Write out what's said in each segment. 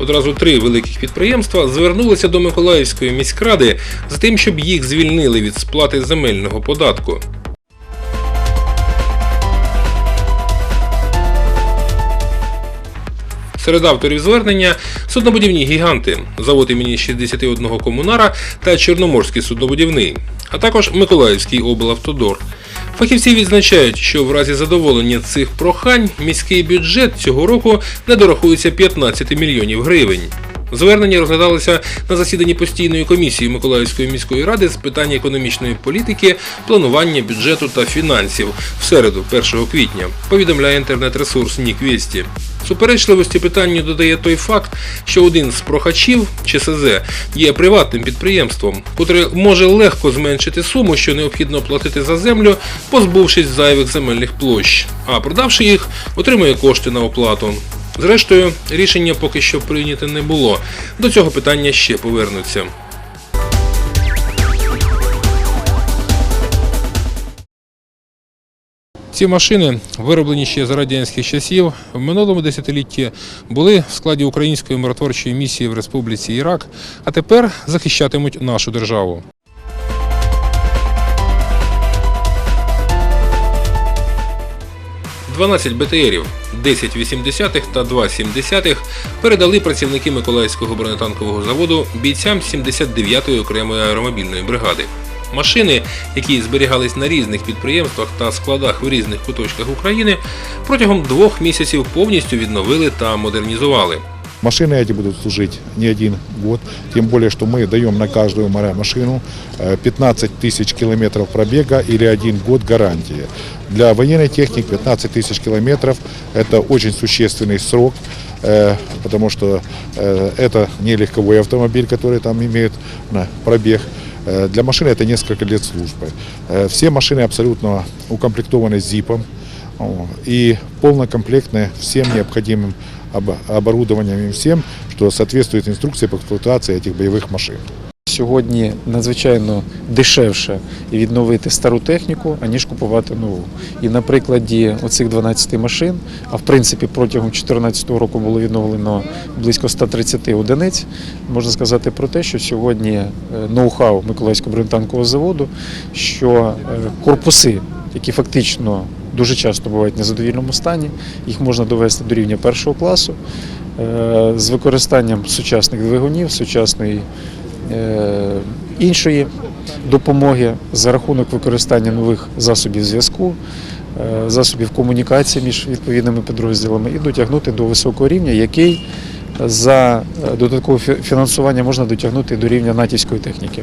Одразу три великих підприємства звернулися до Миколаївської міськради з тим, щоб їх звільнили від сплати земельного податку. Серед авторів звернення суднобудівні гіганти, завод імені 61 комунара та Чорноморський суднобудівний, а також Миколаївський облавтодор. Фахівці відзначають, що в разі задоволення цих прохань міський бюджет цього року не дорахується 15 мільйонів гривень. Звернення розглядалося на засіданні постійної комісії Миколаївської міської ради з питань економічної політики, планування бюджету та фінансів в середу, 1 квітня, повідомляє інтернет-ресурс Ніквесті. Суперечливості питанню додає той факт, що один з прохачів ЧСЗ є приватним підприємством, котре може легко зменшити суму, що необхідно платити за землю, позбувшись зайвих земельних площ, а продавши їх, отримує кошти на оплату. Зрештою, рішення поки що прийняте не було. До цього питання ще повернуться. Ці машини, вироблені ще за радянських часів, в минулому десятилітті були в складі української миротворчої місії в Республіці Ірак, а тепер захищатимуть нашу державу. «12 БТРів, 10,8 та 2,7 передали працівники Миколаївського бронетанкового заводу бійцям 79-ї окремої аеромобільної бригади. Машини, які зберігались на різних підприємствах та складах в різних куточках України, протягом двох місяців повністю відновили та модернізували. Машины эти будут служить не один год, тем более, что мы даем на каждую ма- машину э, 15 тысяч километров пробега или один год гарантии. Для военной техники 15 тысяч километров – это очень существенный срок, э, потому что э, это не легковой автомобиль, который там имеет пробег. Э, Для машины это несколько лет службы. Э, Все машины абсолютно укомплектованы ЗИПом и полнокомплектны всем необходимым об- оборудованием и всем, что соответствует инструкции по эксплуатации этих боевых машин. Сьогодні надзвичайно дешевше відновити стару техніку, аніж купувати нову. І на прикладі оцих 12 машин, а в принципі протягом 2014 року було відновлено близько 130 одиниць, можна сказати про те, що сьогодні е, ноу-хау Миколаївського бронетанкового заводу, що е, корпуси, які фактично дуже часто бувають в незадовільному стані, їх можна довести до рівня першого класу е, з використанням сучасних двигунів, сучасної е, іншої допомоги за рахунок використання нових засобів зв'язку, е, засобів комунікації між відповідними підрозділами і дотягнути до високого рівня, який за додаткове фі- фінансування можна дотягнути до рівня натівської техніки.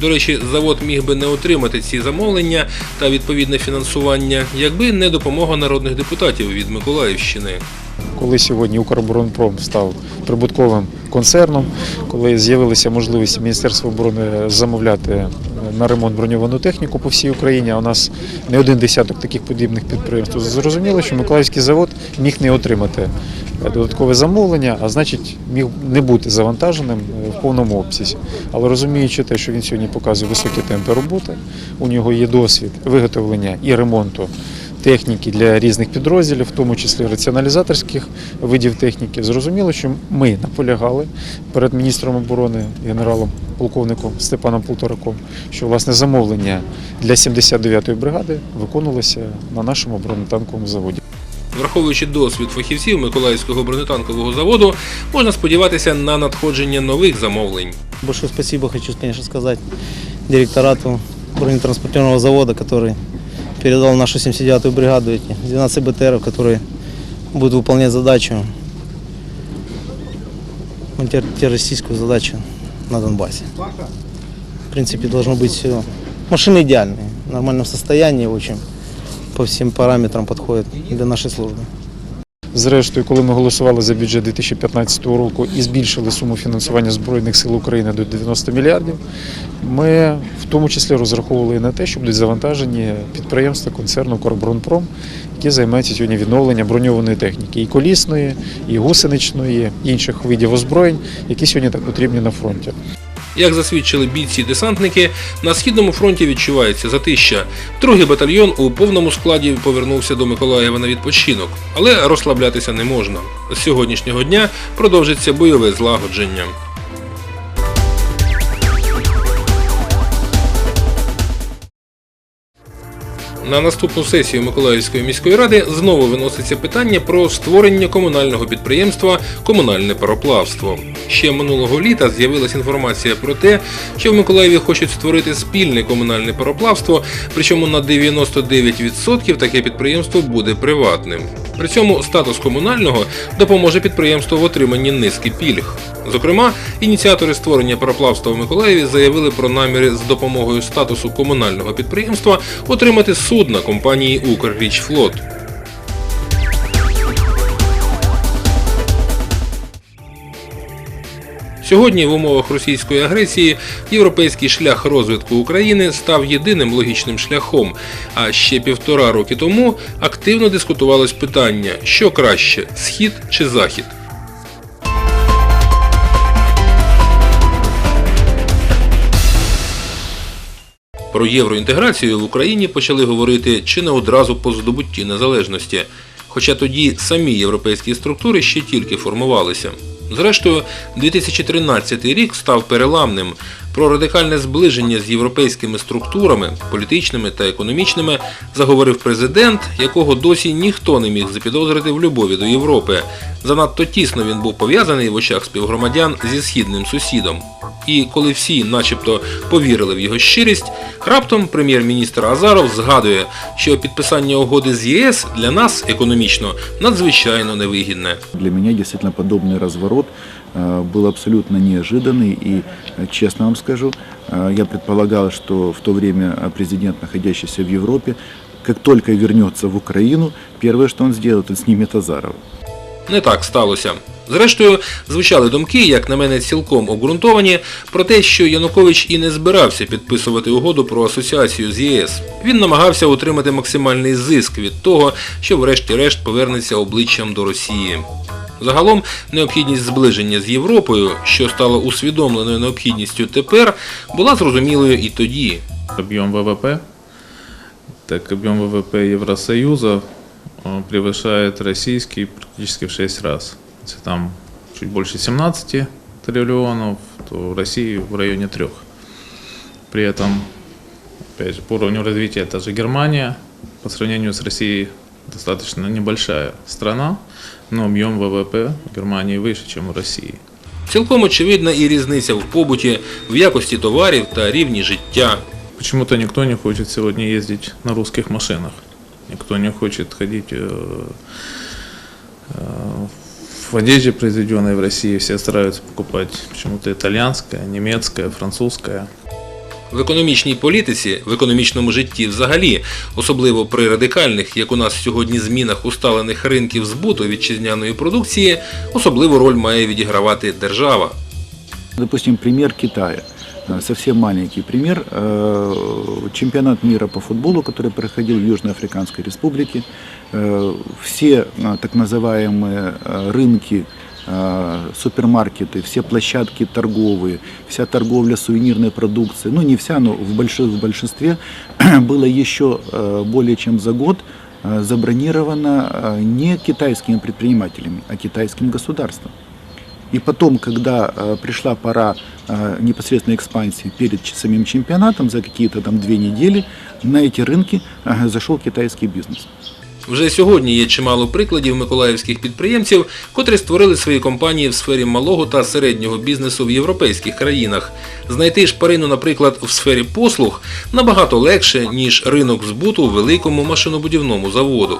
До речі, завод міг би не отримати ці замовлення та відповідне фінансування, якби не допомога народних депутатів від Миколаївщини. Коли сьогодні Укроборонпром став прибутковим концерном, коли з'явилися можливість Міністерства оборони замовляти на ремонт броньовану техніку по всій Україні, а у нас не один десяток таких подібних підприємств, зрозуміло, що Миколаївський завод міг не отримати додаткове замовлення, а значить міг не бути завантаженим в повному обсязі. Але розуміючи те, що він сьогодні показує високі темпи роботи, у нього є досвід виготовлення і ремонту техніки для різних підрозділів, в тому числі раціоналізаторських видів техніки. Зрозуміло, що ми наполягали перед міністром оборони, генералом полковником Степаном Полтораком, що власне замовлення для 79-ї бригади виконувалося на нашому бронетанковому заводі. Враховуючи досвід фахівців Миколаївського бронетанкового заводу, можна сподіватися на надходження нових замовлень. Большое спасибо хочу, конечно, сказать директорату бронетранспортерного завода, который передал в нашу 79-ю бригаду эти 12 БТРов, которые будут выполнять задачу, антитеррористическую задачу на Донбассе. В принципе, должно быть все. Машины идеальные, в нормальном состоянии, в общем, по всем параметрам подходят для нашей службы. Зрештою, коли ми голосували за бюджет 2015 року і збільшили суму фінансування Збройних сил України до 90 мільярдів, ми в тому числі розраховували на те, що будуть завантажені підприємства концерну Корбронпром, які займаються сьогодні відновленням броньованої техніки і колісної, і гусеничної, і інших видів озброєнь, які сьогодні так потрібні на фронті. Як засвідчили бійці-десантники, на східному фронті відчувається затища. Другий батальйон у повному складі повернувся до Миколаєва на відпочинок, але розслаблятися не можна. З сьогоднішнього дня продовжиться бойове злагодження. На наступну сесію Миколаївської міської ради знову виноситься питання про створення комунального підприємства Комунальне пароплавство. Ще минулого літа з'явилася інформація про те, що в Миколаєві хочуть створити спільне комунальне пароплавство, причому на 99% таке підприємство буде приватним. При цьому статус комунального допоможе підприємству в отриманні низки пільг. Зокрема, ініціатори створення пароплавства в Миколаєві заявили про наміри з допомогою статусу комунального підприємства отримати судна компанії Укррічфлот. Сьогодні в умовах російської агресії європейський шлях розвитку України став єдиним логічним шляхом. А ще півтора роки тому активно дискутувалось питання, що краще схід чи захід. Про євроінтеграцію в Україні почали говорити чи не одразу по здобутті незалежності, хоча тоді самі європейські структури ще тільки формувалися. Зрештою, 2013 рік став переламним. Про радикальне зближення з європейськими структурами, політичними та економічними, заговорив президент, якого досі ніхто не міг запідозрити в любові до Європи. Занадто тісно він був пов'язаний в очах співгромадян зі східним сусідом. І коли всі, начебто, повірили в його щирість, раптом прем'єр-міністр Азаров згадує, що підписання угоди з ЄС для нас економічно надзвичайно невигідне. Для меня действительно подобный разворот э, был абсолютно неожиданный и, э, честно вам скажу, э, я предполагал, что в то время э, президент, находящийся в Европе, как только вернется в Украину, первое, что он сделает, он снимет Азарова. Не так сталося. Зрештою, звучали думки, як на мене, цілком обґрунтовані, про те, що Янукович і не збирався підписувати угоду про асоціацію з ЄС. Він намагався отримати максимальний зиск від того, що врешті-решт повернеться обличчям до Росії. Загалом, необхідність зближення з Європою, що стало усвідомленою необхідністю тепер, була зрозумілою і тоді. объем ВВП, так объем ВВП Евросоюза э, превышает российский практически в 6 раз. Если там чуть больше 17 триллионов, то в России в районе 3. При этом, опять же, по уровню развития это же Германия, по сравнению с Россией достаточно небольшая страна, но объем ВВП в Германии выше, чем у России. Цілком очевидна і різниця в побуті, в якості товарів та рівні життя. Почему-то никто не хочет сегодня ездить на русских машинах. Никто не хочет ходить э, э, в одежде, произведенной в России. Все стараются покупать почему-то итальянское, немецкое, французское. В економічній політиці, в економічному житті взагалі, особливо при радикальних, як у нас сьогодні, змінах усталених ринків збуту вітчизняної продукції, особливу роль має відігравати держава. Допустим, пример Китая. Э, Совсем маленький пример. Э, Чемпионат мира по футболу, который проходил в Южноафриканской Республике. Э, Все э, так называемые э, рынки, э, супермаркеты, все площадки торговые, вся торговля сувенирной продукцией, ну не вся, но в, больших, в большинстве, было еще э, более чем за год э, забронировано э, не китайскими предпринимателями, а китайским государством. И потом, когда э, пришла пора э, непосредственной экспансии перед ч- самим чемпионатом, за какие-то там две недели на эти рынки э, зашел китайский бизнес. Вже сьогодні є чимало прикладів миколаївських підприємців, котрі створили свої компанії в сфері малого та середнього бізнесу в європейських країнах. Знайти шпарину, наприклад, в сфері послуг набагато легше, ніж ринок збуту великому машинобудівному заводу.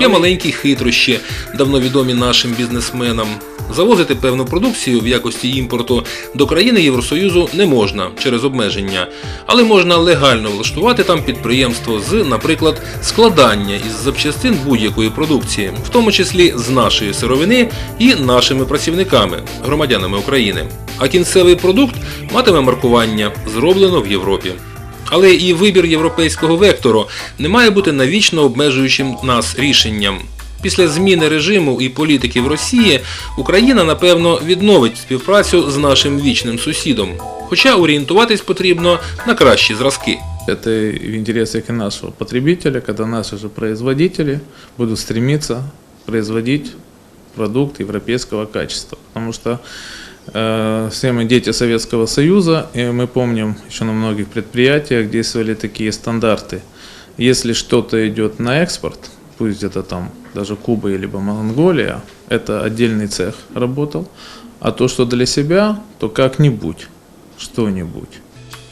Є маленькі хитрощі, давно відомі нашим бізнесменам. Завозити певну продукцію в якості імпорту до країни Євросоюзу не можна через обмеження, але можна легально влаштувати там підприємство з, наприклад, складання із запчастин будь-якої продукції, в тому числі з нашої сировини і нашими працівниками, громадянами України. А кінцевий продукт матиме маркування зроблено в Європі. Але і вибір європейського вектору не має бути навічно обмежуючим нас рішенням. Після зміни режиму і політики в Росії Україна напевно відновить співпрацю з нашим вічним сусідом. Хоча орієнтуватись потрібно на кращі зразки. Это в интересах и нашего потребителя, когда наши же производители будут стремиться производить продукт европейского качества. Потому что э, все мы дети Советского Союза, и мы помним, еще на многих предприятиях действовали такие стандарты. Если что-то идет на экспорт, пусть это там даже Куба либо Монголия, это отдельный цех работал, а то, что для себя, то как-нибудь, что-нибудь.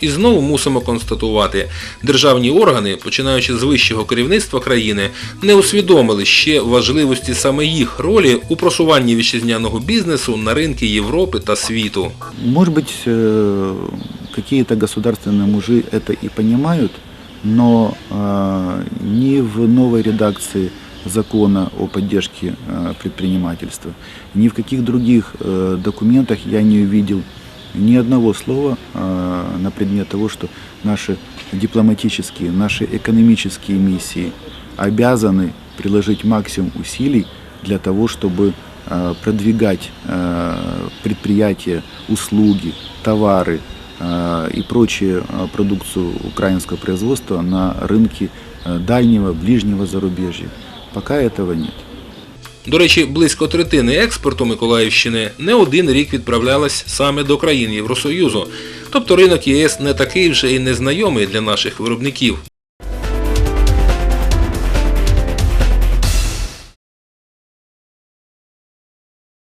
І знову мусимо констатувати, державні органи, починаючи з вищого керівництва країни, не усвідомили ще важливості саме їх ролі у просуванні вітчизняного бізнесу на ринки Європи та світу. Может быть, э, какие-то государственные мужи это и понимают, но э, ни в новой редакции закона о поддержке э, предпринимательства, ни в каких других э, документах я не увидел ни одного слова э, на предмет того, что наши дипломатические, наши экономические миссии обязаны приложить максимум усилий для того, чтобы э, продвигать э, предприятия, услуги, товары э, и прочую продукцию украинского производства на рынке дальнего, ближнего зарубежья. Пока этого нет. До речі, близько третини експорту Миколаївщини не один рік відправлялась саме до країн Євросоюзу. Тобто ринок ЄС не такий вже і незнайомий для наших виробників.